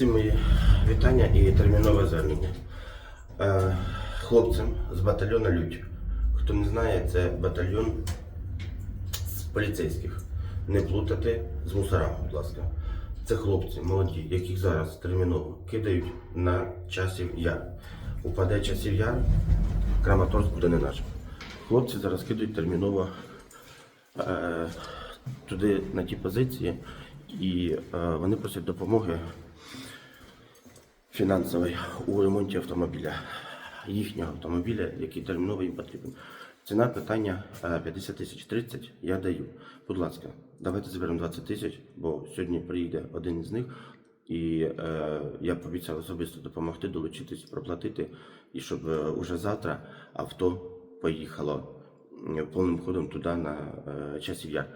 Всім мої вітання і термінове звернення. Е, хлопцям з батальйону Людь. Хто не знає, це батальйон з поліцейських. Не плутати з мусорами, будь ласка. Це хлопці молоді, яких зараз терміново кидають на часів яр. Упаде часів яр, Краматорськ буде не наш. Хлопці зараз кидають терміново е, туди на ті позиції, і е, вони просять допомоги фінансовий у ремонті автомобіля, їхнього автомобіля, який терміново їм потрібен. Ціна питання е, 50 тисяч 30 я даю. Будь ласка, давайте зберемо 20 тисяч, бо сьогодні приїде один із них, і е, я пообіцяв особисто допомогти, долучитись, проплатити, і щоб е, уже завтра авто поїхало повним ходом туди на е, часів яр.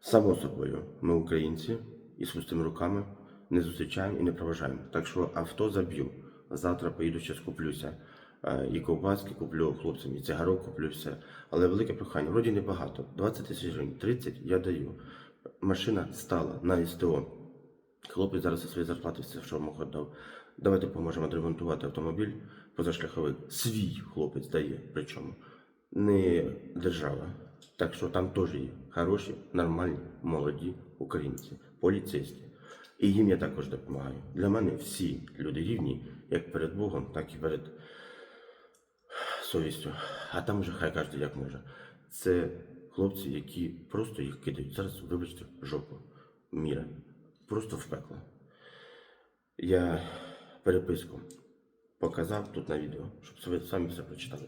Само собою, ми українці і з пустими руками не зустрічаємо і не проважаємо. Так що авто заб'ю. Завтра поїду ще скуплюся. Е, І ковбаски куплю хлопцям, і цигарок куплю все. Але велике прохання, вроді небагато. 20 тисяч гривень, 30 я даю. Машина стала на СТО. Хлопець зараз зі своєї зарплати все, що мог дав. Давайте поможемо відремонтувати автомобіль позашляховик. Свій хлопець дає, причому не держава. Так що там теж є хороші, нормальні, молоді українці, поліцейські. І їм я також допомагаю. Для мене всі люди рівні, як перед Богом, так і перед совістю. А там вже хай кожен як може. Це хлопці, які просто їх кидають. Зараз, вибачте, жопу міра. Просто в пекло. Я переписку показав тут на відео, щоб ви самі все прочитали.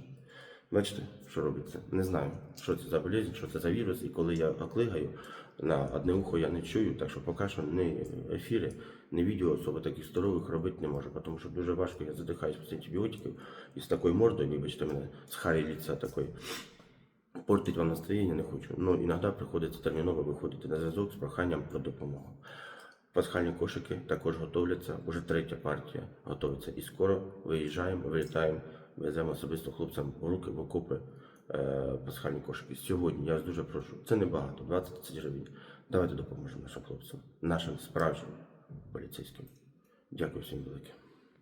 Бачите, що робиться? Не знаю, що це за болезнь, що це за вірус, і коли я оклигаю, на одне ухо я не чую, так що поки що не ефіри, не відео особо таких здорових робити не можу, тому що дуже важко я задихаюсь після антибіотиків і з такою мордою, вибачте мене, з харі ліця такої. Портить вам настроєння не хочу. Ну, іноді приходиться терміново виходити на зв'язок з проханням про допомогу. Пасхальні кошики також готовляться. Уже третя партія готується. І скоро виїжджаємо, вилітаємо, веземо особисто хлопцям руки, в окопи е, пасхальні кошики. Сьогодні я вас дуже прошу. Це небагато, 20 тисяч гривень. Давайте допоможемо нашим хлопцям, нашим справжнім поліцейським. Дякую всім велике.